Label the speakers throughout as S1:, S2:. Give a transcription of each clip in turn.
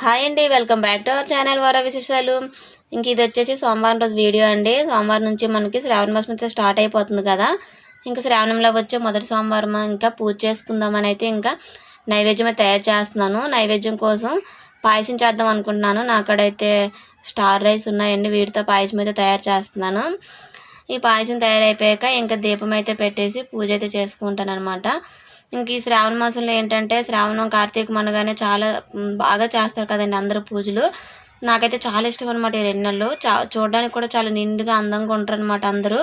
S1: Hi అండి welcome back to our channel వార విశేషాలు. ఇంక ఇది వచ్చేసి సోమవారం రోజు వీడియో అండి. సోమవారం నుంచి మనకి శ్రావణ మాసం అయితే స్టార్ట్ అయిపోతుంది కదా. ఇంకా శ్రావణంలో వచ్చే మొదటి సోమవారం ఇంకా పూజ చేసుకుందామని అయితే ఇంకా నైవేద్యం అయితే తయారు చేస్తున్నాను. నైవేద్యం కోసం పాయసం చేద్దాం అనుకుంటున్నాను. నా అక్కడైతే స్టార్ రైస్ ఉన్నాయండి వీటితో పాయసం అయితే తయారు చేస్తున్నాను. ఈ పాయసం తయారైపోయాక ఇంకా దీపం అయితే పెట్టేసి పూజ అయితే చేసుకుంటాను అనమాట ఇంక ఈ శ్రావణ మాసంలో ఏంటంటే శ్రావణం కార్తీకం అనగానే చాలా బాగా చేస్తారు కదండి అందరూ పూజలు. నాకైతే చాలా ఇష్టం అనమాట ఈ రెండు నెలలు. చా చూడడానికి కూడా చాలా నిండుగా అందంగా ఉంటారు అనమాట అందరూ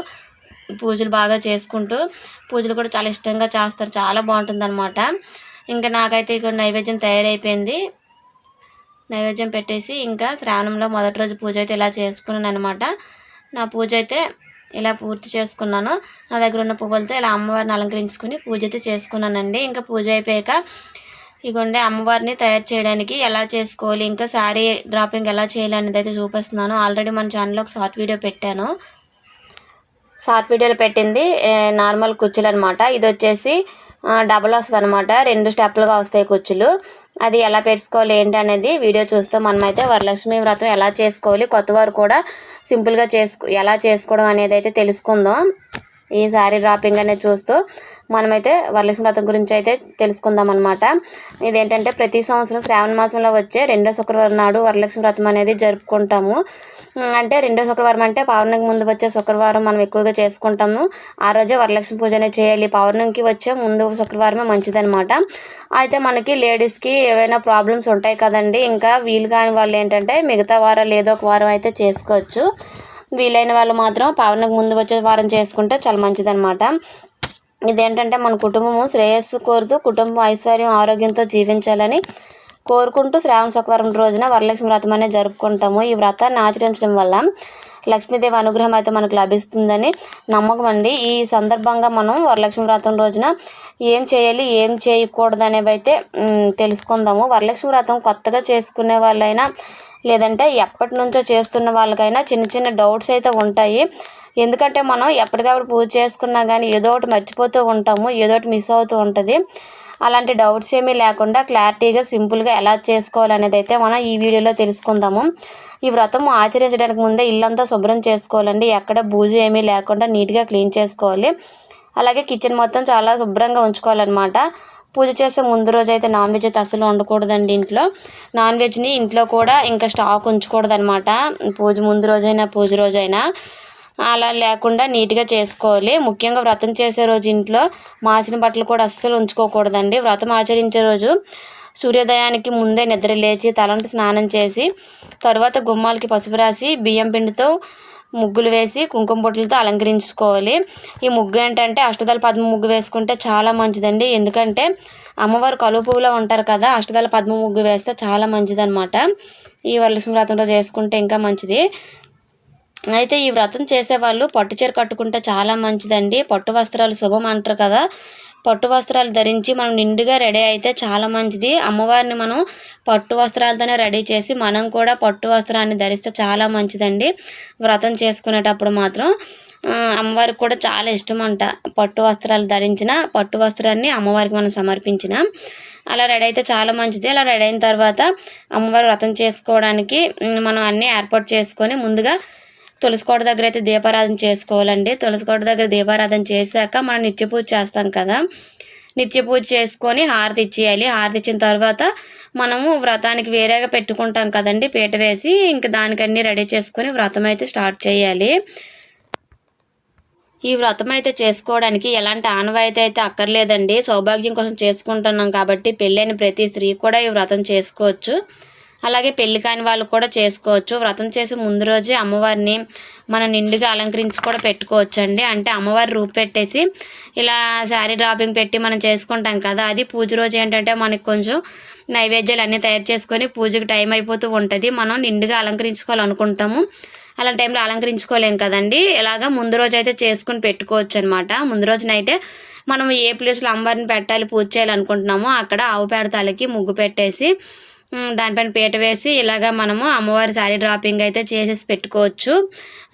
S1: పూజలు బాగా చేసుకుంటూ. పూజలు కూడా చాలా ఇష్టంగా చేస్తారు చాలా బాగుంటుంది అనమాట ఇంకా నాకైతే ఇక్కడ నైవేద్యం తయారైపోయింది. నైవేద్యం పెట్టేసి ఇంకా శ్రావణంలో మొదటి రోజు పూజ అయితే ఇలా చేసుకున్నాను అనమాట నా పూజ అయితే ఇలా పూర్తి చేసుకున్నాను. నా దగ్గర ఉన్న పువ్వులతో ఇలా అమ్మవారిని అలంకరించుకుని పూజ అయితే చేసుకున్నానండి. ఇంకా పూజ అయిపోయాక ఇగోండి అమ్మవారిని తయారు చేయడానికి ఎలా చేసుకోవాలి ఇంకా శారీ డ్రాపింగ్ ఎలా చేయాలి అనేది అయితే చూపిస్తున్నాను. ఆల్రెడీ మన ఛానల్లో ఒక షార్ట్ వీడియో పెట్టాను. షార్ట్ వీడియోలో పెట్టింది నార్మల్ కుర్చీలు అనమాట ఇది వచ్చేసి డబల్ వస్తుంది అనమాట రెండు స్టెప్లుగా వస్తాయి కుర్చీలు అది ఎలా పెట్టుకోవాలి ఏంటి అనేది వీడియో చూస్తే. మనమైతే వరలక్ష్మి వ్రతం ఎలా చేసుకోవాలి కొత్తవారు కూడా సింపుల్గా చేసుకో ఎలా చేసుకోవడం అనేది అయితే తెలుసుకుందాం. ఈ శారీ డ్రాపింగ్ అనేది చూస్తూ మనమైతే వరలక్ష్మి వ్రతం గురించి అయితే తెలుసుకుందాం అనమాట ఇదేంటంటే ప్రతి సంవత్సరం శ్రావణ మాసంలో వచ్చే రెండో శుక్రవారం నాడు వరలక్ష్మి వ్రతం అనేది జరుపుకుంటాము. అంటే రెండో శుక్రవారం అంటే పౌర్ణమికి ముందు వచ్చే శుక్రవారం మనం ఎక్కువగా చేసుకుంటాము. ఆ రోజే వరలక్ష్మి పూజ అనేది చేయాలి. పౌర్ణమికి వచ్చే ముందు శుక్రవారమే మంచిదనమాట అయితే మనకి లేడీస్కి ఏవైనా ప్రాబ్లమ్స్ ఉంటాయి కదండి ఇంకా వీలు కాని వాళ్ళు ఏంటంటే మిగతా వారాలు ఏదో ఒక వారం అయితే చేసుకోవచ్చు. వీలైన వాళ్ళు మాత్రం పావనకు ముందు వచ్చే వారం చేసుకుంటే చాలా మంచిదన్నమాట. ఇదేంటంటే మన కుటుంబము శ్రేయస్సు కోరుతూ కుటుంబం ఐశ్వర్యం ఆరోగ్యంతో జీవించాలని కోరుకుంటూ శ్రావణ శుక్రవారం రోజున వరలక్ష్మి వ్రతం అనేది జరుపుకుంటాము. ఈ వ్రతాన్ని ఆచరించడం వల్ల లక్ష్మీదేవి అనుగ్రహం అయితే మనకు లభిస్తుందని నమ్మకం అండి. ఈ సందర్భంగా మనం వరలక్ష్మి వ్రతం రోజున ఏం చేయాలి ఏం చేయకూడదు అనేవి అయితే తెలుసుకుందాము. వరలక్ష్మి వ్రతం కొత్తగా చేసుకునే వాళ్ళైనా లేదంటే ఎప్పటి నుంచో చేస్తున్న వాళ్ళకైనా చిన్న చిన్న డౌట్స్ అయితే ఉంటాయి. ఎందుకంటే మనం ఎప్పటికప్పుడు పూజ చేసుకున్నా కానీ ఏదో ఒకటి మర్చిపోతూ ఉంటాము ఏదో ఒకటి మిస్ అవుతూ ఉంటుంది. అలాంటి డౌట్స్ ఏమీ లేకుండా క్లారిటీగా సింపుల్గా ఎలా చేసుకోవాలనేది అయితే మనం ఈ వీడియోలో తెలుసుకుందాము. ఈ వ్రతం ఆచరించడానికి ముందే ఇల్లంతా శుభ్రం చేసుకోవాలండి. ఎక్కడ బూజు ఏమీ లేకుండా నీట్గా క్లీన్ చేసుకోవాలి. అలాగే కిచెన్ మొత్తం చాలా శుభ్రంగా ఉంచుకోవాలన్నమాట. పూజ చేసే ముందు రోజు అయితే నాన్ వెజ్ అయితే అసలు వండకూడదండి ఇంట్లో. నాన్ వెజ్ని ఇంట్లో కూడా ఇంకా స్టాక్ ఉంచకూడదు అనమాట పూజ ముందు రోజైనా పూజ రోజైనా అలా లేకుండా నీట్గా చేసుకోవాలి. ముఖ్యంగా వ్రతం చేసే రోజు ఇంట్లో మాసిన బట్టలు కూడా అస్సలు ఉంచుకోకూడదండి. వ్రతం ఆచరించే రోజు సూర్యోదయానికి ముందే నిద్ర లేచి తలంటు స్నానం చేసి తర్వాత గుమ్మాలకి పసుపు రాసి బియ్యం పిండితో ముగ్గులు వేసి కుంకుమ బొట్లతో అలంకరించుకోవాలి. ఈ ముగ్గు ఏంటంటే అష్టదళ పద్మ ముగ్గు వేసుకుంటే చాలా మంచిదండి. ఎందుకంటే అమ్మవారు కలువ పువ్వులో ఉంటారు కదా అష్టదళ పద్మ ముగ్గు వేస్తే చాలా మంచిదన్నమాట. ఈ వరలక్ష్మి వ్రతంలో చేసుకుంటే ఇంకా మంచిది. అయితే ఈ వ్రతం చేసేవాళ్ళు పట్టు చీర కట్టుకుంటే చాలా మంచిదండి. పట్టు వస్త్రాలు శుభం అంటారు కదా పట్టు వస్త్రాలు ధరించి మనం నిండుగా రెడీ అయితే చాలా మంచిది. అమ్మవారిని మనం పట్టు వస్త్రాలతోనే రెడీ చేసి మనం కూడా పట్టు వస్త్రాన్ని ధరిస్తే చాలా మంచిదండి. వ్రతం చేసుకునేటప్పుడు మాత్రం. అమ్మవారికి కూడా చాలా ఇష్టం అంట పట్టు వస్త్రాలు ధరించిన పట్టు వస్త్రాన్ని అమ్మవారికి మనం సమర్పించిన. అలా రెడీ అయితే చాలా మంచిది. అలా రెడీ అయిన తర్వాత అమ్మవారు వ్రతం చేసుకోవడానికి మనం అన్నీ ఏర్పాటు చేసుకొని ముందుగా తులసికోట దగ్గర అయితే దీపారాధన చేసుకోవాలండి. తులసికోట దగ్గర దీపారాధన చేశాక మనం నిత్య పూజ చేస్తాం కదా. నిత్య పూజ చేసుకొని హారతి ఇచ్చేయాలి. హారతి ఇచ్చిన తర్వాత మనము వ్రతానికి వేరేగా పెట్టుకుంటాం కదండి. పీట వేసి ఇంకా దానికన్నీ రెడీ చేసుకొని వ్రతం అయితే స్టార్ట్ చేయాలి. ఈ వ్రతం అయితే చేసుకోవడానికి ఎలాంటి ఆనవాయితీ అయితే అక్కర్లేదండి. సౌభాగ్యం కోసం చేసుకుంటున్నాం కాబట్టి పెళ్ళైన ప్రతి స్త్రీ కూడా ఈ వ్రతం చేసుకోవచ్చు. అలాగే పెళ్ళి కాని వాళ్ళు కూడా చేసుకోవచ్చు. వ్రతం చేసే ముందు రోజే అమ్మవారిని మనం నిండుగా అలంకరించి కూడా పెట్టుకోవచ్చు అండి అంటే అమ్మవారి రూపు పెట్టేసి ఇలా శారీ డ్రాపింగ్ పెట్టి మనం చేసుకుంటాం కదా అది పూజ రోజు ఏంటంటే మనకి కొంచెం నైవేద్యాలు అన్నీ తయారు చేసుకొని పూజకి టైం అయిపోతూ ఉంటుంది. మనం నిండుగా అలంకరించుకోవాలనుకుంటాము. అలాంటి టైంలో అలంకరించుకోలేం కదండి. ఇలాగా ముందు రోజు అయితే చేసుకుని పెట్టుకోవచ్చు అనమాట ముందు రోజునైతే మనం ఏ ప్లేస్లో అమ్మవారిని పెట్టాలి పూజ చేయాలనుకుంటున్నామో అక్కడ ఆవు పేడతాలకి ముగ్గు పెట్టేసి దానిపైన పీట వేసి ఇలాగ మనము అమ్మవారి శారీ డ్రాపింగ్ అయితే చేసేసి పెట్టుకోవచ్చు.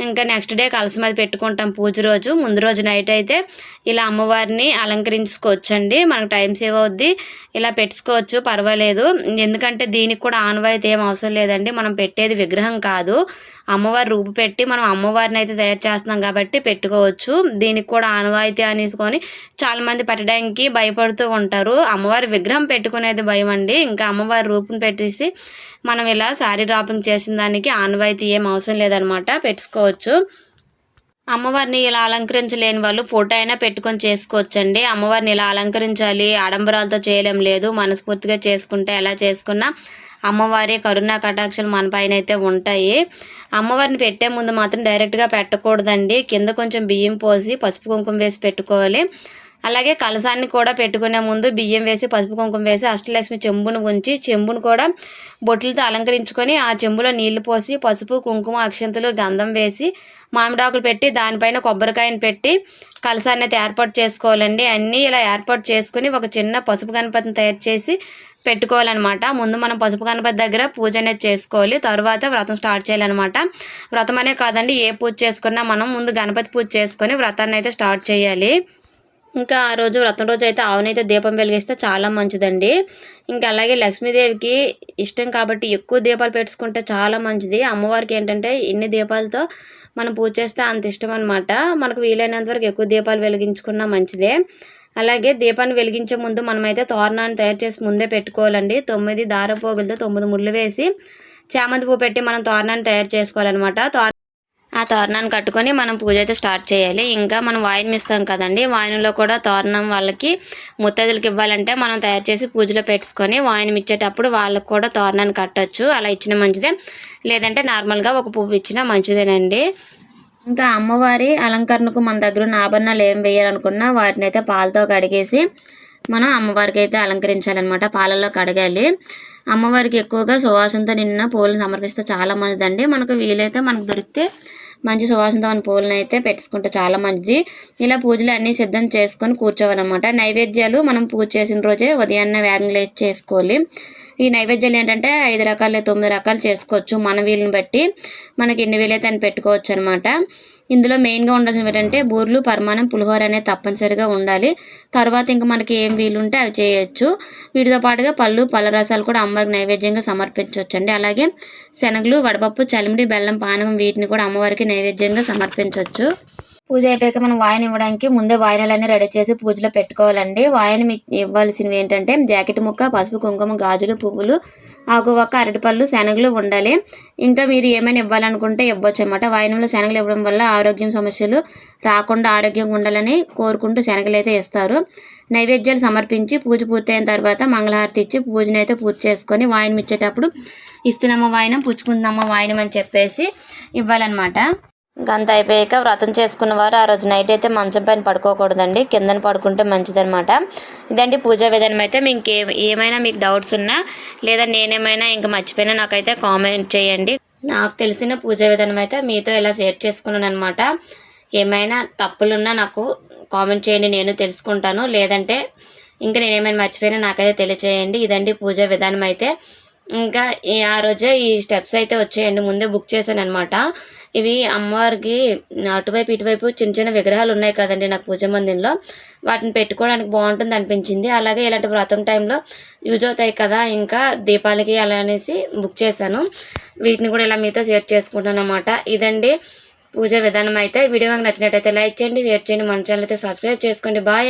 S1: ఇంకా నెక్స్ట్ డే కలసం అది పెట్టుకుంటాం పూజ రోజు. ముందు రోజు నైట్ అయితే ఇలా అమ్మవారిని అలంకరించుకోవచ్చండి. మనకు టైం సేవ్ అవుద్ది. ఇలా పెట్టుకోవచ్చు పర్వాలేదు. ఎందుకంటే దీనికి కూడా ఆనవాయితీ ఏం అవసరం లేదండి. మనం పెట్టేది విగ్రహం కాదు. అమ్మవారి రూపు పెట్టి మనం అమ్మవారిని అయితే తయారు చేస్తున్నాం కాబట్టి పెట్టుకోవచ్చు. దీనికి కూడా ఆనవాయితీ అనేసుకొని చాలామంది పెట్టడానికి భయపడుతూ ఉంటారు. అమ్మవారి విగ్రహం పెట్టుకునేది భయం అండి ఇంకా అమ్మవారి రూపును పెట్టేసి మనం ఇలా శారీ డ్రాపింగ్ చేసిన దానికి ఆనవాయితీ ఏం అవసరం లేదనమాట పెట్టుకోవచ్చు. అమ్మవారిని ఇలా అలంకరించలేని వాళ్ళు ఫోటో అయినా పెట్టుకొని చేసుకోవచ్చండి. అమ్మవారిని ఇలా అలంకరించాలి ఆడంబరాలతో చేయలేం లేదు మనస్ఫూర్తిగా చేసుకుంటే ఎలా చేసుకున్నా అమ్మవారి కరుణా కటాక్షలు మన పైన అయితే ఉంటాయి. అమ్మవారిని పెట్టే ముందు మాత్రం డైరెక్ట్గా పెట్టకూడదండి. కింద కొంచెం బియ్యం పోసి పసుపు కుంకుమ వేసి పెట్టుకోవాలి. అలాగే కలసాన్ని కూడా పెట్టుకునే ముందు బియ్యం వేసి పసుపు కుంకుమ వేసి అష్టలక్ష్మి చెంబును ఉంచి చెంబును కూడా బొట్లతో అలంకరించుకొని ఆ చెంబులో నీళ్ళు పోసి పసుపు కుంకుమ అక్షంతలు గంధం వేసి మామిడాకులు పెట్టి దానిపైన కొబ్బరికాయను పెట్టి కలసాన్ని అయితే ఏర్పాటు చేసుకోవాలండి. అన్నీ ఇలా ఏర్పాటు చేసుకుని ఒక చిన్న పసుపు గణపతిని తయారు చేసి పెట్టుకోవాలన్నమాట. ముందు మనం పసుపు గణపతి దగ్గర పూజ అనేది చేసుకోవాలి. తర్వాత వ్రతం స్టార్ట్ చేయాలన్నమాట. వ్రతం అనే కాదండి ఏ పూజ చేసుకున్నా మనం ముందు గణపతి పూజ చేసుకొని వ్రతాన్ని అయితే స్టార్ట్ చేయాలి. ఇంకా ఆ రోజు వ్రతం రోజు అయితే ఆవునైతే దీపం వెలిగిస్తే చాలా మంచిదండి. ఇంకా అలాగే లక్ష్మీదేవికి ఇష్టం కాబట్టి ఎక్కువ దీపాలు పెట్టుకుంటే చాలా మంచిది. అమ్మవారికి ఏంటంటే ఇన్ని దీపాలతో మనం పూజ చేస్తే అంత ఇష్టం అనమాట మనకు వీలైనంత వరకు ఎక్కువ దీపాలు వెలిగించుకున్నా మంచిదే. అలాగే దీపాన్ని వెలిగించే ముందు మనమైతే తోరణాన్ని తయారు చేసి ముందే పెట్టుకోవాలండి. తొమ్మిది దారపోగులతో తొమ్మిది ముళ్ళు వేసి చామంతి పువ్వు పెట్టి మనం తోరణాన్ని తయారు చేసుకోవాలన్నమాట. తోర ఆ తోరణాన్ని కట్టుకొని మనం పూజ అయితే స్టార్ట్ చేయాలి. ఇంకా మనం వాయిన్ ఇస్తాం కదండి వాయినంలో కూడా తోరణం వాళ్ళకి ముత్తైదులకి ఇవ్వాలంటే మనం తయారు చేసి పూజలో పెట్టుకొని వాయిన్ ఇచ్చేటప్పుడు వాళ్ళకి కూడా తోరణాన్ని కట్టొచ్చు. అలా ఇచ్చిన మంచిదే. లేదంటే నార్మల్గా ఒక పువ్వు ఇచ్చినా మంచిదేనండి. ఇంకా అమ్మవారి అలంకరణకు మన దగ్గర ఉన్న ఆభరణాలు ఏం వేయాలనుకున్నా వాటిని అయితే పాలతో కడిగేసి మనం అమ్మవారికి అయితే అలంకరించాలన్నమాట. పాలల్లో కడగాలి. అమ్మవారికి ఎక్కువగా సువాసనతో నిన్న పూలను సమర్పిస్తే చాలా మంచిదండి. మనకు వీలైతే మనకు దొరికితే మంచి సువాసనతో ఉన్న పూలను అయితే పెట్టుకుంటే చాలా మంచిది. ఇలా పూజలు అన్నీ సిద్ధం చేసుకొని కూర్చోవాలన్నమాట నైవేద్యాలు మనం పూజ చేసిన రోజే ఉదయాన్నే వేగంగా చేసుకోవాలి. ఈ నైవేద్యాలు ఏంటంటే ఐదు రకాలు తొమ్మిది రకాలు చేసుకోవచ్చు మన వీలుని బట్టి. మనకి ఎన్ని వీలైతే అని పెట్టుకోవచ్చు అనమాట ఇందులో మెయిన్గా ఉండాల్సినవి ఏంటంటే బూర్లు పరమాణం పులిహోర అనేది తప్పనిసరిగా ఉండాలి. తర్వాత ఇంకా మనకి ఏం వీలుంటే అవి చేయొచ్చు. వీటితో పాటుగా పళ్ళు పళ్ళ రసాలు కూడా అమ్మవారికి నైవేద్యంగా సమర్పించవచ్చు అండి అలాగే శనగలు వడపప్పు చలిమిడి బెల్లం పానకం వీటిని కూడా అమ్మవారికి నైవేద్యంగా సమర్పించవచ్చు. పూజ అయిపోయాక మనం వాయన ఇవ్వడానికి ముందే వాయినాలన్నీ రెడీ చేసి పూజలో పెట్టుకోవాలండి. వాయన మీకు ఇవ్వాల్సినవి ఏంటంటే జాకెట్ ముక్క పసుపు కుంకుమ గాజులు పువ్వులు ఆకు ఒక్క అరటిపళ్ళు శనగలు ఉండాలి. ఇంకా మీరు ఏమైనా ఇవ్వాలనుకుంటే ఇవ్వచ్చు అనమాట వాయినంలో శనగలు ఇవ్వడం వల్ల ఆరోగ్యం సమస్యలు రాకుండా ఆరోగ్యంగా ఉండాలని కోరుకుంటూ శనగలు అయితే ఇస్తారు. నైవేద్యాలు సమర్పించి పూజ పూర్తయిన తర్వాత మంగళహారతి ఇచ్చి పూజను అయితే పూర్తి చేసుకొని వాయనం ఇచ్చేటప్పుడు ఇస్తున్నమ్మ వాయినం పుచ్చుకుందమ్మ వాయనం అని చెప్పేసి ఇవ్వాలన్నమాట. గంత అయిపోయాక వ్రతం చేసుకున్న వారు ఆ రోజు నైట్ అయితే మంచం పైన పడుకోకూడదండి. కిందన పడుకుంటే మంచిదనమాట ఇదండి పూజా విధానం అయితే మీకు ఏమైనా మీకు డౌట్స్ ఉన్నా లేదా నేనేమైనా ఇంకా మర్చిపోయినా నాకైతే కామెంట్ చేయండి. నాకు తెలిసిన పూజా విధానం అయితే మీతో ఇలా షేర్ చేసుకున్నాను అనమాట ఏమైనా తప్పులున్నా నాకు కామెంట్ చేయండి నేను తెలుసుకుంటాను. లేదంటే ఇంకా నేనేమైనా మర్చిపోయినా నాకైతే తెలియచేయండి. ఇదండి పూజా విధానం అయితే. ఇంకా ఈ ఆ రోజే ఈ స్టెప్స్ అయితే వచ్చేయండి. ముందే బుక్ చేశాను అనమాట ఇవి అమ్మవారికి అటువైపు ఇటువైపు చిన్న చిన్న విగ్రహాలు ఉన్నాయి కదండి నాకు పూజ మందిరంలో. వాటిని పెట్టుకోవడానికి బాగుంటుంది అనిపించింది. అలాగే ఇలాంటి వ్రతం టైంలో యూజ్ అవుతాయి కదా ఇంకా దీపాలకి అలా అనేసి బుక్ చేశాను. వీటిని కూడా ఇలా మీతో షేర్ చేసుకుంటాను అనమాట ఇదండి పూజ విధానం అయితే. వీడియో కనుక నచ్చినట్టయితే లైక్ చేయండి షేర్ చేయండి. మన ఛానల్ అయితే సబ్స్క్రైబ్ చేసుకోండి. బాయ్